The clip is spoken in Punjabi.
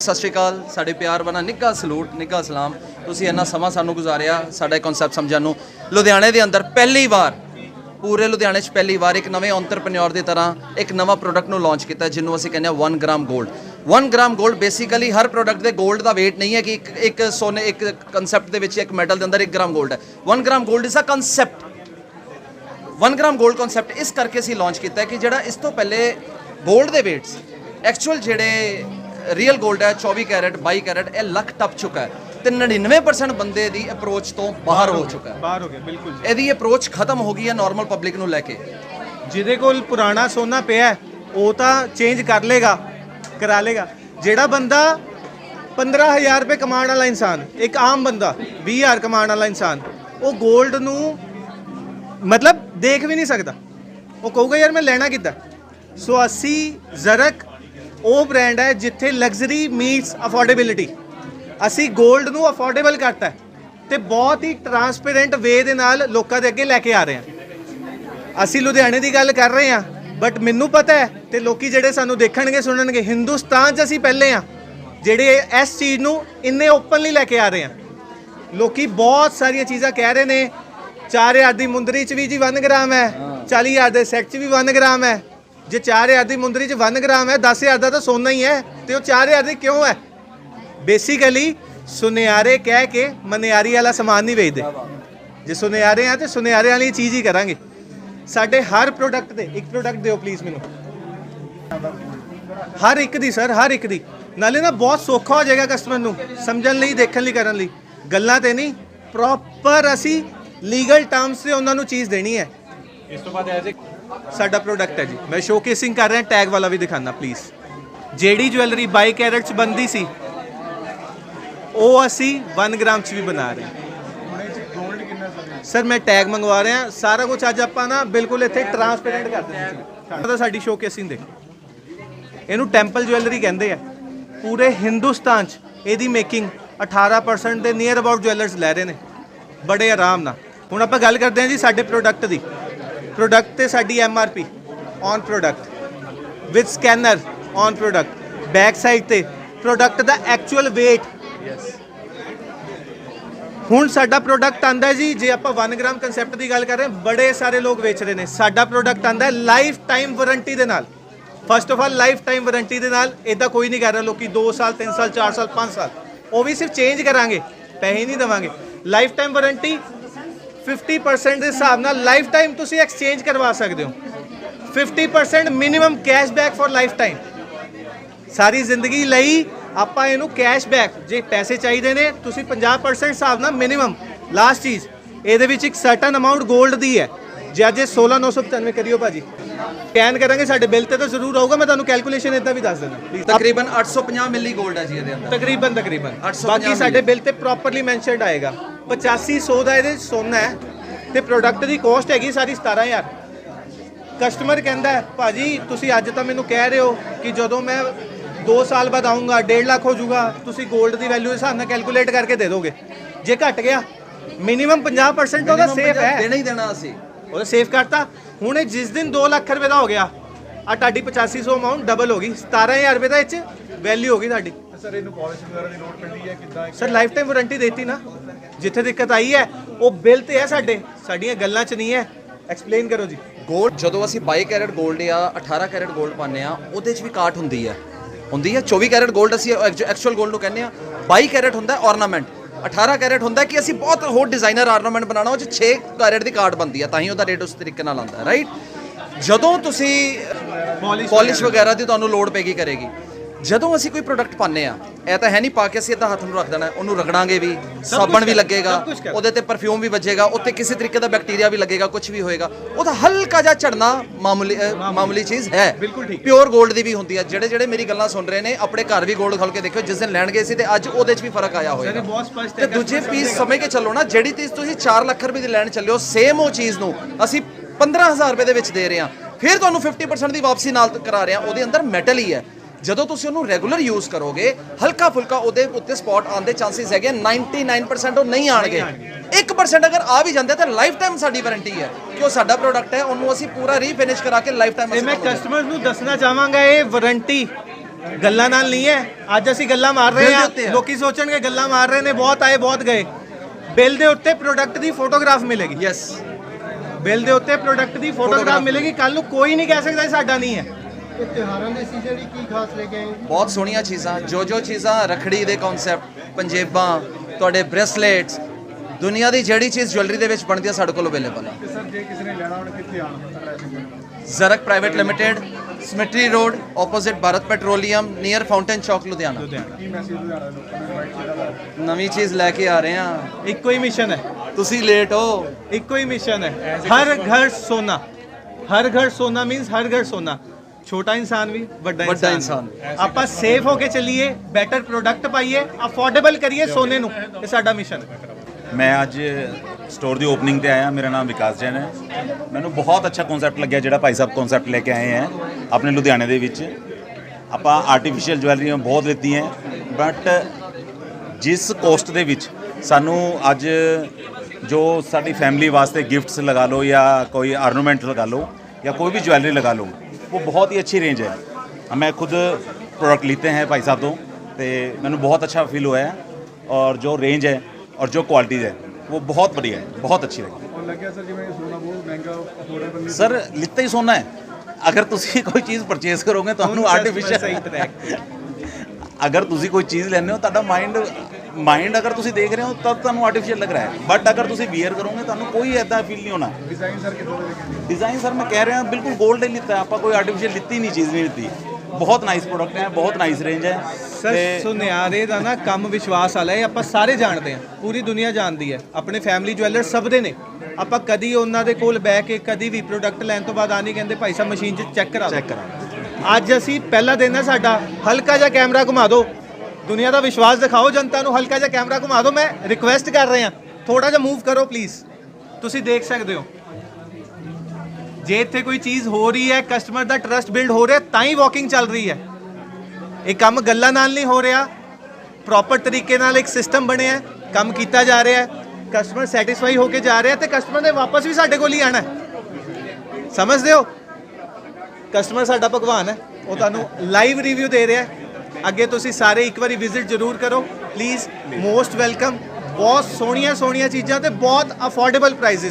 ਸਤਿ ਸ਼੍ਰੀ ਅਕਾਲ, ਸਾਡੇ ਪਿਆਰ ਵਾਲਾ ਨਿੱਘਾ ਸਲੂਟ, ਨਿੱਘਾ ਸਲਾਮ। ਤੁਸੀਂ ਇੰਨਾ ਸਮਾਂ ਸਾਨੂੰ ਗੁਜ਼ਾਰਿਆ, ਸਾਡਾ ਕਨਸੈਪਟ ਸਮਝਣ ਨੂੰ। ਲੁਧਿਆਣੇ ਦੇ ਅੰਦਰ ਪਹਿਲੀ ਵਾਰ, ਪੂਰੇ ਲੁਧਿਆਣੇ 'ਚ ਪਹਿਲੀ ਵਾਰ ਇੱਕ ਨਵੇਂ ਐਂਟਰਪ੍ਰੈਨਿਓਰ ਦੀ ਤਰ੍ਹਾਂ ਇੱਕ ਨਵਾਂ ਪ੍ਰੋਡਕਟ ਨੂੰ ਲਾਂਚ ਕੀਤਾ, ਜਿਹਨੂੰ ਅਸੀਂ ਕਹਿੰਦੇ ਆ 1 gram gold 1 gram gold basically ਹਰ ਪ੍ਰੋਡਕਟ ਦੇ ਗੋਲਡ ਦਾ weight ਨਹੀਂ ਹੈ ਕਿ ਇੱਕ ਇੱਕ ਸੋਨੇ, ਇੱਕ ਕਨਸੈਪਟ ਦੇ ਵਿੱਚ ਇੱਕ ਮੈਟਲ ਦੇ ਅੰਦਰ 1 ਗ੍ਰਾਮ ਗੋਲਡ ਹੈ। 1 gram gold is a concept 1 gram gold concept ਇਸ ਕਰਕੇ ਅਸੀਂ ਲਾਂਚ ਕੀਤਾ ਕਿ ਜਿਹੜਾ ਇਸ ਤੋਂ ਪਹਿਲੇ ਗੋਲਡ ਦੇ weights ਐਕਚੁਅਲ ਜਿਹੜੇ ਰੀਅਲ 골ਡ ਹੈ 24 ਕੈਰਟ 22 ਕੈਰਟ ਇਹ ਲੱਖ ਟੱਪ ਚੁੱਕਾ ਹੈ। ਤੇ 99% ਬੰਦੇ ਦੀ ਅਪਰੋਚ ਤੋਂ ਬਾਹਰ ਹੋ ਚੁੱਕਾ ਹੈ। ਬਾਹਰ ਹੋ ਗਿਆ ਬਿਲਕੁਲ ਇਹਦੀ ਅਪਰੋਚ ਖਤਮ ਹੋ ਗਈ ਹੈ ਨਾਰਮਲ ਪਬਲਿਕ ਨੂੰ ਲੈ ਕੇ। ਜਿਹਦੇ ਕੋਲ ਪੁਰਾਣਾ ਸੋਨਾ ਪਿਆ ਹੈ, ਉਹ ਤਾਂ ਚੇਂਜ ਕਰ ਲੇਗਾ ਕਰਾ ਲੇਗਾ। ਜਿਹੜਾ ਬੰਦਾ 15000 ਰੁਪਏ ਕਮਾਉਣ ਵਾਲਾ ਇਨਸਾਨ ਇੱਕ ਆਮ ਬੰਦਾ 20000 ਕਮਾਉਣ ਵਾਲਾ ਇਨਸਾਨ ਉਹ 골ਡ ਨੂੰ ਮਤਲਬ ਦੇਖ ਵੀ ਨਹੀਂ ਸਕਦਾ। ਉਹ ਕਹੂਗਾ ਯਾਰ ਮੈਂ ਲੈਣਾ ਕਿੱਦਾਂ? ਸੋ ਅਸੀਂ ਜ਼ਰਕ ਉਹ ਬ੍ਰਾਂਡ ਹੈ ਜਿੱਥੇ ਲਗਜ਼ਰੀ ਮੀਟਸ ਅਫੋਰਡੇਬਿਲਿਟੀ ਅਸੀਂ 골ਡ ਨੂੰ ਅਫੋਰਡੇਬਲ ਕਰਤਾ ਹੈ ਤੇ ਬਹੁਤ ਹੀ ਟਰਾਂਸਪੇਰੈਂਟ ਵੇ ਦੇ ਨਾਲ ਲੋਕਾਂ ਦੇ ਅੱਗੇ ਲੈ ਕੇ ਆ ਰਹੇ ਹਾਂ। ਅਸੀਂ ਲੁਧਿਆਣੇ ਦੀ ਗੱਲ ਕਰ ਰਹੇ ਹਾਂ ਬਟ ਮੈਨੂੰ ਪਤਾ ਹੈ ਤੇ ਲੋਕੀ ਜਿਹੜੇ ਸਾਨੂੰ ਦੇਖਣਗੇ, ਸੁਣਨਗੇ, ਹਿੰਦੁਸਤਾਨ 'ਚ ਅਸੀਂ ਪਹਿਲੇ ਹਾਂ, ਜਿਹੜੇ ਇਸ ਚੀਜ਼ ਨੂੰ ਇੰਨੇ ਓਪਨਲੀ ਲੈ ਕੇ ਆ ਰਹੇ ਹਾਂ। ਲੋਕੀ ਬਹੁਤ ਸਾਰੀਆਂ ਚੀਜ਼ਾਂ ਕਹਿ ਰਹੇ ਨੇ 4000 ਦੀ ਮੁੰਦਰੀ 'ਚ ਵੀ ਜੀ 1 ਗ੍ਰਾਮ ਹੈ 40000 ਦੇ ਸੈਕ 'ਚ ਵੀ 1 ਗ੍ਰਾਮ ਹੈ ਜੇ 4000 ਦੀ ਮੁੰਦਰੀ 'ਚ 1 ਗ੍ਰਾਮ ਹੈ 10000 ਦਾ ਤਾਂ ਸੋਨਾ ਹੀ ਹੈ। ਤੇ ਉਹ 4000 ਦੀ ਕਿਉਂ ਹੈ? ਬੇਸਿਕਲੀ ਸੁਨਿਆਰੇ ਕਹਿ ਕੇ ਮਨਿਆਰੀ ਵਾਲਾ ਸਮਾਨ ਨਹੀਂ ਵੇਚਦੇ। ਜੇ ਸੁਨਿਆਰੇ ਆ ਤੇ ਸੁਨਿਆਰੇ ਵਾਲੀ ਚੀਜ਼ ਹੀ ਕਰਾਂਗੇ। ਸਾਡੇ ਹਰ ਪ੍ਰੋਡਕਟ 'ਤੇ, ਇੱਕ ਪ੍ਰੋਡਕਟ ਦਿਓ ਪਲੀਜ਼ ਮੈਨੂੰ। ਹਰ ਇੱਕ ਦੀ ਸਰ ਹਰ ਇੱਕ ਦੀ। ਨਾਲੇ ਨਾ ਬਹੁਤ ਸੌਖਾ ਹੋ ਜਾਏਗਾ ਕਸਟਮਰ ਨੂੰ, ਸਮਝਣ ਲਈ, ਦੇਖਣ ਲਈ, ਕਰਨ ਲਈ। ਗੱਲਾਂ ਤੇ ਨਹੀਂ ਪ੍ਰੋਪਰ ਅਸੀਂ ਲੀਗਲ ਟਰਮਸ ਤੇ ਉਹਨਾਂ ਨੂੰ ਚੀਜ਼ ਦੇਣੀ ਹੈ। ਇਸ ਤੋਂ ਬਾਅਦ ਐਜ਼ ਸਾਡਾ ਪ੍ਰੋਡਕਟ ਹੈ ਜੀ। ਮੈਂ ਸ਼ੋਕੇਸਿੰਗ ਕਰ ਰਿਹਾ ਟੈਗ ਵਾਲਾ ਵੀ ਦਿਖਾਣਾ ਪਲੀਜ਼ ਜਿਹੜੀ ਜੁਐਲਰੀ 22 ਕੈਰਟ ਚ ਬੰਦੀ ਸੀ, ਉਹ ਅਸੀਂ 1 ਗ੍ਰਾਮ ਚ ਵੀ ਬਣਾ ਰਹੇ ਸਰ ਮੈਂ ਟੈਗ ਮੰਗਵਾ ਰਿਹਾ, ਸਾਰਾ ਕੁਝ ਅੱਜ ਆਪਾਂ ਨਾ ਬਿਲਕੁਲ ਇੱਥੇ ਟਰਾਂਸਪੇਰੈਂਟ ਕਰ ਦਿੰਦੇ ਹਾਂ ਸਾਡੀ ਸ਼ੋਕੇਸਿੰਗ ਦੇਖੋ। ਇਹਨੂੰ ਟੈਂਪਲ ਜੁਐਲਰੀ ਕਹਿੰਦੇ ਆ। ਪੂਰੇ ਹਿੰਦੁਸਤਾਨ ਚ ਇਹਦੀ ਮੇਕਿੰਗ 18% ਦੇ ਨੀਅਰ ਅਬਾਊਟ ਜੁਐਲਰਸ ਲੈ ਰਹੇ ਨੇ। ਬੜੇ ਆਰਾਮ ਨਾਲ। ਹੁਣ ਆਪਾਂ ਗੱਲ ਕਰਦੇ ਹਾਂ ਜੀ ਸਾਡੇ ਪ੍ਰੋਡਕਟ ਦੀ। ਪ੍ਰੋਡਕਟ ਤੇ ਸਾਡੀ M R P on product with scanner on product back side ਤੇ ਪ੍ਰੋਡਕਟ ਦਾ ਐਕਚੁਅਲ weight ਹੁਣ ਸਾਡਾ ਪ੍ਰੋਡਕਟ ਆਂਦਾ ਜੀ ਜੇ ਆਪਾਂ 1 ਗ੍ਰਾਮ ਕਨਸੈਪਟ ਦੀ ਗੱਲ ਕਰ ਰਹੇ ਹਾਂ ਬੜੇ ਸਾਰੇ ਲੋਕ ਵੇਚ ਰਹੇ ਨੇ। ਸਾਡਾ ਪ੍ਰੋਡਕਟ ਆਂਦਾ ਹੈ ਲਾਈਫ ਟਾਈਮ ਵਾਰੰਟੀ ਦੇ ਨਾਲ। First of all lifetime warranty ਦੇ ਨਾਲ ਇਦਾਂ ਕੋਈ ਨਹੀਂ ਕਰ ਰਿਹਾ ਲੋਕੀ 2 ਸਾਲ 3 ਸਾਲ 4 ਸਾਲ 5 ਸਾਲ। ਉਹ ਵੀ ਸਿਰਫ ਚੇਂਜ ਕਰਾਂਗੇ ਪੈਸੇ ਨਹੀਂ ਦੇਵਾਂਗੇ। ਲਾਈਫ ਟਾਈਮ ਵਾਰੰਟੀ 50% ਦੇ ਹਿਸਾਬ ਨਾਲ ਲਾਈਫ ਟਾਈਮ ਤੁਸੀਂ ਐਕਸਚੇਂਜ ਕਰਵਾ ਸਕਦੇ ਹੋ। 50% minimum cashback for lifetime ਸਾਰੀ ਜ਼ਿੰਦਗੀ ਲਈ ਆਪਾਂ ਇਹਨੂੰ ਕੈਸ਼ ਬੈਕ ਜੇ ਪੈਸੇ ਚਾਹੀਦੇ ਨੇ ਤੁਸੀਂ 50% ਹਿਸਾਬ ਨਾਲ ਮਿਨੀਮਮ ਲਾਸਟ ਚੀਜ਼ ਇਹਦੇ ਵਿੱਚ ਇੱਕ ਸਰਟਨ ਅਮਾਉਂਟ 골ਡ ਦੀ ਹੈ। ਜੇ ਅੱਜ 16995 ਕਰਿਓ ਭਾਜੀ। ਸਕੈਨ ਕਰਾਂਗੇ ਸਾਡੇ ਬਿੱਲ ਤੇ ਤਾਂ ਜ਼ਰੂਰ ਆਊਗਾ ਮੈਂ ਤੁਹਾਨੂੰ ਕੈਲਕੂਲੇਸ਼ਨ ਇਦਾਂ ਵੀ ਦੱਸ ਦਿੰਦਾ। ਤਕਰੀਬਨ 850 ਮਿਲੀ 골ਡ ਹੈ ਜੀ ਇਹਦੇ ਅੰਦਰ। ਤਕਰੀਬਨ ਤਕਰੀਬਨ। ਬਾਕੀ ਸਾਡੇ ਬਿੱਲ ਤੇ ਪ੍ਰੋਪਰਲੀ ਮੈਂਸ਼ਨਡ ਆਏਗਾ। 8500 ਦਾ ਇਹਦੇ 'ਚ ਸੋਨਾ ਹੈ ਤੇ ਪ੍ਰੋਡਕਟ ਦੀ ਕੋਸਟ ਹੈਗੀ ਸਾਰੀ 17000 ਕਸਟਮਰ ਕਹਿੰਦਾ ਹੈ ਭਾਜੀ ਤੁਸੀਂ ਅੱਜ ਤਾਂ ਮੈਨੂੰ ਕਹਿ ਰਹੇ ਹੋ ਕਿ ਜਦੋਂ ਮੈਂ 2 ਸਾਲ ਬਾਅਦ ਆਉਂਗਾ 1.5 ਲੱਖ ਹੋ ਜਾਊਗਾ ਤੁਸੀਂ 골ਡ ਦੀ ਵੈਲਿਊ ਦੇ ਹਿਸਾਬ ਨਾਲ ਕੈਲਕੂਲੇਟ ਕਰਕੇ ਦੇ ਦੋਗੇ। ਜੇ ਘਟ ਗਿਆ ਮਿਨੀਮਮ 50% ਉਹਦਾ ਸੇਫ ਹੈ। ਦੇਣਾ ਹੀ ਦੇਣਾ ਅਸੀਂ। ਉਹਦਾ ਸੇਫ ਕਰਤਾ। ਹੁਣ ਇਹ ਜਿਸ ਦਿਨ 2 ਲੱਖ ਰੁਪਏ ਦਾ ਹੋ ਗਿਆ ਆ ਤੁਹਾਡੀ 8500 ਅਮਾਉਂਟ ਡਬਲ ਹੋ ਗਈ। 17000 ਰੁਪਏ ਦਾ ਇਹ ਚ ਵੈਲਿਊ ਹੋ ਗਈ ਤੁਹਾਡੀ। ਸਰ ਇਹਨੂੰ ਪਾਲਿਸ਼ ਵਗੈਰਾ ਦੀ ਲੋੜ ਪੈਂਦੀ ਹੈ ਕਿੱਦਾਂ ਸਰ ਲਾਈਫ ਟਾਈਮ ਵਾਰੰਟੀ ਦੇਤੀ ਨਾ। ਜਿੱਥੇ ਦਿੱਕਤ ਆਈ ਹੈ ਉਹ ਬਿੱਲ ਤੇ ਹੈ ਸਾਡੇ। ਸਾਡੀਆਂ ਗੱਲਾਂ 'ਚ ਨਹੀਂ ਹੈ। ਐਕਸਪਲੇਨ ਕਰੋ ਜੀ। ਗੋਲਡ ਜਦੋਂ ਅਸੀਂ 22 ਕੈਰਟ ਗੋਲਡ ਜਾਂ 18 ਕੈਰਟ ਗੋਲਡ ਪਾਉਂਦੇ ਆ ਉਹਦੇ 'ਚ ਵੀ ਕਾਟ ਹੁੰਦੀ ਹੈ। ਹੁੰਦੀ ਹੈ? 24 ਕੈਰਟ ਗੋਲਡ ਅਸੀਂ ਐਕਚੁਅਲ ਗੋਲਡ ਨੂੰ ਕਹਿੰਦੇ ਆ 22 ਕੈਰਟ ਹੁੰਦਾ ਆਰਨਾਮੈਂਟ 18 ਕੈਰਟ ਹੁੰਦਾ ਕਿ ਅਸੀਂ ਬਹੁਤ ਹੋਰ ਡਿਜ਼ਾਈਨਰ ਆਰਨਾਮੈਂਟ ਬਣਾਉਣਾ ਉਹ ਚ 6 ਕੈਰਟ ਦੀ ਕਾਰਡ ਬਣਦੀ ਆ ਤਾਂ ਹੀ ਉਹਦਾ ਰੇਟ ਉਸ ਤਰੀਕੇ ਨਾਲ ਆਉਂਦਾ ਰਾਈਟ ਜਦੋਂ ਤੁਸੀਂ ਪਾਲਿਸ਼ ਵਗੈਰਾ। ਦੀ ਤੁਹਾਨੂੰ ਲੋੜ ਪੈਗੀ ਕਰੇਗੀ। ਜਦੋਂ ਅਸੀਂ ਕੋਈ ਪ੍ਰੋਡਕਟ ਪਾਉਂਦੇ ਆ ਇਹ ਤਾਂ ਹੈ ਨਹੀਂ ਪਾ ਕੇ ਅਸੀਂ ਇਦਾਂ ਹੱਥ ਨੂੰ ਰੱਖ ਦੇਣਾ ਉਹਨੂੰ ਰਗੜਾਂਗੇ ਵੀ ਸਾਬਣ ਵੀ ਲੱਗੇਗਾ ਉਹਦੇ ਤੇ ਪਰਫਿਊਮ ਵੀ ਵੱਜੇਗਾ ਉੱਤੇ ਕਿਸੇ ਤਰੀਕੇ ਦਾ ਬੈਕਟੀਰੀਆ ਵੀ ਲੱਗੇਗਾ ਕੁਝ ਵੀ ਹੋਏਗਾ। ਉਹਦਾ ਹਲਕਾ ਜਿਹਾ ਝੜਨਾ ਮਾਮੂਲੀ ਮਾਮੂਲੀ। ਚੀਜ਼ ਹੈ। ਪਿਓਰ 골ਡ ਦੀ ਵੀ ਹੁੰਦੀ ਹੈ। ਜਿਹੜੇ ਜਿਹੜੇ ਮੇਰੀ ਗੱਲਾਂ ਸੁਣ ਰਹੇ ਨੇ ਆਪਣੇ ਘਰ ਵੀ 골ਡ ਖੋਲ ਕੇ ਦੇਖਿਓ ਜਿਸ ਦਿਨ ਲੈਣ ਗਏ ਸੀ ਤੇ ਅੱਜ ਉਹਦੇ 'ਚ ਵੀ ਫ਼ਰਕ ਆਇਆ ਸਪਸ਼ਟ ਤੇ ਦੂਜੇ ਪੀਸ ਸਮਝ ਕੇ ਚੱਲੋ ਨਾ ਜਿਹੜੀ ਚੀਜ਼ ਤੁਸੀਂ 4 ਲੱਖ ਰੁਪਏ ਦੀ ਲੈਣ ਚੱਲਿਓ ਸੇਮ ਉਹ ਚੀਜ਼ ਨੂੰ ਅਸੀਂ 15000 ਰੁਪਏ ਦੇ ਵਿੱਚ ਦੇ ਰਹੇ ਹਾਂ। ਫਿਰ ਤੁਹਾਨੂੰ 50% ਦੀ ਵਾਪਸੀ ਨਾਲ ਕਰਾ ਰਹੇ ਹਾਂ ਉਹਦੇ ਅੰਦਰ ਮੈਟਲ ਹੀ ਹੈ। ਜਦੋਂ ਤੁਸੀਂ ਉਹਨੂੰ ਰੈਗੂਲਰ ਯੂਜ਼ ਕਰੋਗੇ ਹਲਕਾ ਫੁਲਕਾ ਉਹਦੇ ਉੱਤੇ ਸਪੌਟ ਆਉਣ ਦੇ ਚਾਂਸਸ ਹੈਗੇ 99% ਉਹ ਨਹੀਂ ਆਣਗੇ 1% ਅਗਰ ਆ ਵੀ ਜਾਂਦੇ ਤਾਂ ਲਾਈਫ ਟਾਈਮ ਸਾਡੀ ਵਾਰੰਟੀ ਹੈ ਕਿ ਉਹ ਸਾਡਾ ਪ੍ਰੋਡਕਟ ਹੈ ਉਹਨੂੰ ਅਸੀਂ ਪੂਰਾ ਰੀਫਿਨਿਸ਼ ਕਰਾ ਕੇ ਲਾਈਫ ਟਾਈਮ ਮੈਂ ਕਸਟਮਰ ਨੂੰ ਦੱਸਣਾ ਚਾਹਾਂਗਾ ਇਹ ਵਾਰੰਟੀ ਗੱਲਾਂ ਨਾਲ ਨਹੀਂ ਹੈ। ਅੱਜ ਅਸੀਂ ਗੱਲਾਂ ਮਾਰ ਰਹੇ ਹਾਂ। ਲੋਕੀ ਸੋਚਣਗੇ ਗੱਲਾਂ ਮਾਰ ਰਹੇ ਨੇ ਬਹੁਤ ਆਏ ਬਹੁਤ ਗਏ। ਬਿੱਲ ਦੇ ਉੱਤੇ ਪ੍ਰੋਡਕਟ ਦੀ ਫੋਟੋਗ੍ਰਾਫ ਮਿਲੇਗੀ। ਯੈਸ ਬਿੱਲ ਦੇ ਉੱਤੇ ਪ੍ਰੋਡਕਟ ਦੀ ਫੋਟੋਗ੍ਰਾਫ ਮਿਲੇਗੀ। ਕੱਲ ਨੂੰ ਕੋਈ ਨਹੀਂ ਕਹਿ ਸਕਦਾ ਇਹ ਸਾਡਾ ਨਹੀਂ ਹੈ। ਇਹ ਤਿਉਹਾਰਾਂ ਦੇ ਸੀਜ਼ਨ ਲਈ ਕੀ ਖਾਸ ਲੈ ਕੇ ਆਏ ਹੋ ਜੀ? ਬਹੁਤ ਸੋਹਣੀਆਂ ਚੀਜ਼ਾਂ ਜੋ ਜੋ ਚੀਜ਼ਾਂ ਰਖੜੀ ਦੇ ਕਨਸੈਪਟ ਪੰਜੇਬਾਂ ਤੁਹਾਡੇ ਬ੍ਰੈਸਲੇਟਸ ਦੁਨੀਆ ਦੀ ਜਿਹੜੀ ਚੀਜ਼ ਜੁਐਲਰੀ ਦੇ ਵਿੱਚ ਬਣਦੀ ਹੈ ਸਾਡੇ ਕੋਲ ਅਵੇਲੇਬਲ ਹੈ ਤੇ ਸਰ ਜੇ ਕਿਸੇ ਨੇ ਲੈਣਾ ਹੋਵੇ ਕਿੱਥੇ ਆਉਣਾ ਪਤਾ York private limited cemetery road opposite Bharat Petroleum near fountain ਚੌਕ ਲੁਧਿਆਣਾ ਕੀ ਮੈਸੇਜ ਲੁਧਿਆਣਾ ਦੇ ਲੋਕਾਂ ਨੂੰ ਇਨਵਾਈਟ ਕੀਤਾ ਜਾ ਨਵੀਂ ਚੀਜ਼ ਲੈ ਕੇ ਆ ਰਹੇ ਹਾਂ ਇੱਕੋ ਹੀ ਮਿਸ਼ਨ ਹੈ। ਤੁਸੀਂ ਲੇਟ ਹੋ। ਇੱਕੋ ਹੀ ਮਿਸ਼ਨ ਹੈ। ਹਰ ਘਰ ਸੋਨਾ। ਹਰ ਘਰ ਸੋਨਾ ਮੀਨਸ ਹਰ ਘਰ ਸੋਨਾ। ਛੋਟਾ ਇਨਸਾਨ ਵੀ ਵੱਡਾ ਵੱਡਾ ਇਨਸਾਨ ਆਪਾਂ ਸੇਫ ਹੋ ਕੇ ਚੱਲੀਏ ਬੈਟਰ ਪ੍ਰੋਡਕਟ ਪਾਈਏ ਅਫੋਰਡੇਬਲ ਕਰੀਏ ਸੋਨੇ ਨੂੰ। ਇਹ ਸਾਡਾ ਮਿਸ਼ਨ ਮੈਂ ਅੱਜ ਸਟੋਰ ਦੀ ਓਪਨਿੰਗ ਤੇ ਆਇਆ ਮੇਰਾ ਨਾਮ ਵਿਕਾਸ ਜੈਨ ਹੈ। ਮੈਨੂੰ ਬਹੁਤ ਅੱਛਾ ਕਨਸੈਪਟ ਲੱਗਿਆ ਜਿਹੜਾ ਭਾਈ ਸਾਹਿਬ ਕਨਸੈਪਟ ਲੈ ਕੇ ਆਏ ਹੈ ਆਪਣੇ ਲੁਧਿਆਣੇ ਦੇ ਵਿੱਚ। ਆਪਾਂ ਆਰਟੀਫੀਸ਼ੀਅਲ ਜਵੈਲਰੀਆਂ ਬਹੁਤ ਲੈਤੀ ਹੈ ਬਟ ਜਿਸ ਕੋਸਟ ਦੇ ਵਿੱਚ ਸਾਨੂੰ ਅੱਜ ਜੋ ਸਾਡੀ ਫੈਮਿਲੀ ਵਾਸਤੇ ਗਿਫਟਸ ਲਗਾ ਲਓ ਜਾਂ ਕੋਈ ਆਰਨਮੈਂਟ ਲਗਾ ਲਓ ਜਾਂ ਕੋਈ ਵੀ ਜਵੈਲਰੀ ਲਗਾ ਲਓ वो बहुत ही अच्छी रेंज है मैं खुद प्रोडक्ट लेते हैं भाई साहब तो तो मैंने बहुत अच्छा फील हुआ है और जो रेंज है और जो क्वालिटीज़ है वो बहुत बढ़िया है बहुत अच्छी लगी ਉਹ ਲੱਗਿਆ ਸਰ ਜਿਵੇਂ ਸੋਨਾ ਬਹੁਤ ਮਹਿੰਗਾ ਅਫੋਰਡੇਬਲ ਨਹੀਂ ਸਰ ਲਿੱਤਾ ਹੀ ਸੋਨਾ ਹੈ ਅਗਰ ਤੁਸੀਂ ਕੋਈ ਚੀਜ਼ ਪਰਚੇਸ ਕਰੋਗੇ ਤੁਹਾਨੂੰ ਸਹੀ ਆਰਟੀਫੀਸ਼ੀਅਲ ਤਰ੍ਹਾਂ ਅਗਰ ਤੁਸੀਂ ਕੋਈ ਚੀਜ਼ ਲੈਂਦੇ ਹੋ ਤੁਹਾਡਾ ਮਾਈਂਡ ਮਾਈਂਡ ਅਗਰ ਤੁਸੀਂ ਦੇਖ ਰਹੇ ਹੋ ਤਦ ਤੁਹਾਨੂੰ ਆਰਟੀਫੀਸ਼ੀਅਲ ਲੱਗ ਰਿਹਾ ਹੈ। ਬਟ ਅਗਰ ਤੁਸੀਂ ਵੀਅਰ ਕਰੋਗੇ ਤੁਹਾਨੂੰ ਕੋਈ ਐਦਾਂ ਫੀਲ ਨਹੀਂ ਹੋਣਾ। ਡਿਜ਼ਾਈਨ ਸਰ ਕਿਦੋਂ ਦੇ ਡਿਜ਼ਾਈਨ ਸਰ ਮੈਂ ਕਹਿ ਰਿਹਾ ਬਿਲਕੁਲ 골ਡ ਹੀ ਲਿੱਤਾ ਆਪਾਂ ਕੋਈ ਆਰਟੀਫੀਸ਼ੀਅਲ ਲਿੱਤੀ ਨਹੀਂ ਚੀਜ਼ ਨਹੀਂ ਲਿੱਤੀ। ਬਹੁਤ ਨਾਈਸ ਪ੍ਰੋਡਕਟ ਹੈ ਬਹੁਤ ਨਾਈਸ ਰੇਂਜ ਹੈ। ਸਰ ਸੁਨਿਆਰੇ ਦਾ ਨਾ ਕੰਮ ਵਿਸ਼ਵਾਸ ਵਾਲਾ ਹੈ। ਆਪਾਂ ਸਾਰੇ ਜਾਣਦੇ ਆ ਪੂਰੀ ਦੁਨੀਆ ਜਾਣਦੀ ਹੈ। ਆਪਣੇ ਫੈਮਿਲੀ ਜੁਐਲਰ ਸਭ ਦੇ ਨੇ। ਆਪਾਂ ਕਦੀ ਉਹਨਾਂ ਦੇ ਕੋਲ ਬਹਿ ਕੇ ਕਦੀ ਵੀ ਪ੍ਰੋਡਕਟ ਲੈਣ ਤੋਂ ਬਾਅਦ ਆ ਨਹੀਂ ਕਹਿੰਦੇ ਭਾਈ ਸਾਹਿਬ ਮਸ਼ੀਨ 'ਚ ਚੈੱਕ ਕਰਾ ਚੈੱਕ ਅੱਜ ਅਸੀਂ ਪਹਿਲਾ ਦਿਨ ਹੈ ਸਾਡਾ। ਹਲਕਾ ਜਿਹਾ ਕੈਮਰਾ ਘੁਮਾ ਦਿਓ। ਦੁਨੀਆ ਦਾ ਵਿਸ਼ਵਾਸ ਦਿਖਾਓ, ਜਨਤਾ ਨੂੰ ਹਲਕਾ ਜਿਹਾ ਕੈਮਰਾ ਘੁਮਾ ਦਿਓ, ਮੈਂ ਰਿਕੁਐਸਟ ਕਰ ਰਿਹਾ। ਥੋੜਾ ਜਿਹਾ ਮੂਵ ਕਰੋ ਪਲੀਜ਼ ਤੁਸੀਂ ਦੇਖ ਸਕਦੇ ਹੋ। ਜੇ ਇੱਥੇ ਕੋਈ ਚੀਜ਼ ਹੋ ਰਹੀ ਹੈ ਕਸਟਮਰ ਦਾ ਟਰਸਟ ਬਿਲਡ ਹੋ ਰਿਹਾ, ਤਾਂ ਹੀ ਵਾਕਿੰਗ ਚੱਲ ਰਹੀ ਹੈ। ਇਹ ਕੰਮ ਗੱਲਾਂ ਨਾਲ ਨਹੀਂ ਹੋ ਰਿਹਾ। ਪ੍ਰੋਪਰ ਤਰੀਕੇ ਨਾਲ ਇੱਕ ਸਿਸਟਮ ਬਣਿਆ ਕੰਮ ਕੀਤਾ ਜਾ ਰਿਹਾ ਹੈ। ਕਸਟਮਰ ਸੈਟੀਸਫਾਈ ਹੋ ਕੇ ਜਾ ਰਿਹਾ ਤੇ ਕਸਟਮਰ ਨੇ ਵਾਪਸ ਵੀ ਸਾਡੇ ਕੋਲ ਹੀ ਆਣਾ ਸਮਝਦੇ ਹੋ? ਕਸਟਮਰ ਸਾਡਾ ਭਗਵਾਨ ਹੈ। ਉਹ ਤੁਹਾਨੂੰ ਲਾਈਵ ਰਿਵਿਊ ਦੇ ਰਿਹਾ ਹੈ। ਅੱਗੇ ਤੁਸੀਂ ਸਾਰੇ ਇੱਕ ਵਾਰੀ ਵਿਜ਼ਿਟ ਜ਼ਰੂਰ ਕਰੋ। ਪਲੀਜ਼ ਮੋਸਟ ਵੈਲਕਮ ਬਹੁਤ ਸੋਹਣੀਆਂ ਸੋਹਣੀਆਂ ਚੀਜ਼ਾਂ ਤੇ ਬਹੁਤ ਅਫੋਰਡੇਬਲ ਪ੍ਰਾਈਸਿਸ